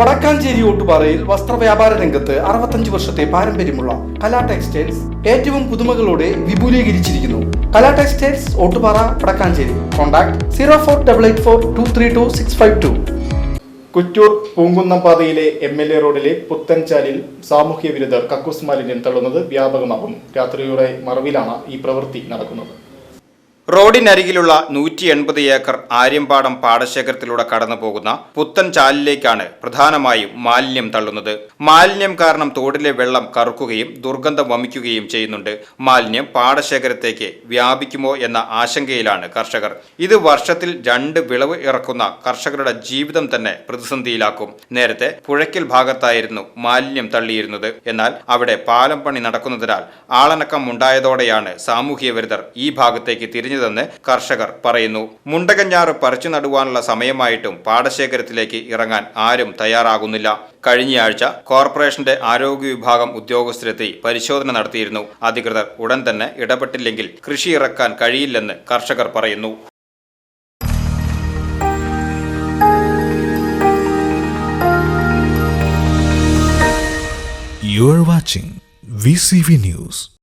വടക്കാഞ്ചേരി ഓട്ടുപാറയിൽ വസ്ത്രവ്യാപാര രംഗത്ത് അറുപത്തഞ്ച് വർഷത്തെ പാരമ്പര്യമുള്ള കലാ ടെക്സ്റ്റൈൽസ് ഏറ്റവും പുതുമകളോടെ വിപുലീകരിച്ചിരിക്കുന്നു. Kala textiles Ottupara Vadakkanchery. Contact zero four double eight four two three two six five two. Kuttoor Poonkunnam പാതയിലെ എം എൽ എ റോഡിലെ പുത്തൻചാലിൽ സാമൂഹ്യ വിരുദ്ധർ കക്കൂസ് മാലിന്യം തള്ളുന്നത് വ്യാപകമാകുന്നു. രാത്രിയുടെ മറവിലാണ് ഈ പ്രവൃത്തി നടക്കുന്നത്. റോഡിനരികിലുള്ള നൂറ്റി എൺപത് ഏക്കർ ആര്യമ്പാടം പാടശേഖരത്തിലൂടെ കടന്നു പോകുന്ന പുത്തൻ ചാലിലേക്കാണ് പ്രധാനമായും മാലിന്യം തള്ളുന്നത്. മാലിന്യം കാരണം തോടിലെ വെള്ളം കറുക്കുകയും ദുർഗന്ധം വമിക്കുകയും ചെയ്യുന്നുണ്ട്. മാലിന്യം പാടശേഖരത്തേക്ക് വ്യാപിക്കുമോ എന്ന ആശങ്കയിലാണ് കർഷകർ. ഇത് വർഷത്തിൽ രണ്ട് വിളവ് ഇറക്കുന്ന കർഷകരുടെ ജീവിതം തന്നെ പ്രതിസന്ധിയിലാക്കും. നേരത്തെ പുഴയ്ക്കൽ ഭാഗത്തായിരുന്നു മാലിന്യം തള്ളിയിരുന്നത്. എന്നാൽ അവിടെ പാലം പണി നടക്കുന്നതിനാൽ ആളനക്കം ഉണ്ടായതോടെയാണ് സാമൂഹ്യ വിരുദ്ധർ ഈ ഭാഗത്തേക്ക് തിരിഞ്ഞതെന്ന് കർഷകർ പറയുന്നു. മുണ്ടകഞ്ഞാറ് പറിച്ചു നടുവാനുള്ള സമയമായിട്ടും പാടശേഖരത്തിലേക്ക് ഇറങ്ങാൻ ആരും തയ്യാറാകുന്നില്ല. കഴിഞ്ഞയാഴ്ച കോർപ്പറേഷന്റെ ആരോഗ്യ വിഭാഗം ഉദ്യോഗസ്ഥരെത്തി പരിശോധന നടത്തിയിരുന്നു. അധികൃതർ ഉടൻ തന്നെ ഇടപെട്ടില്ലെങ്കിൽ കൃഷി ഇറക്കാൻ കഴിയില്ലെന്ന് കർഷകർ പറയുന്നു. You are watching VCV News.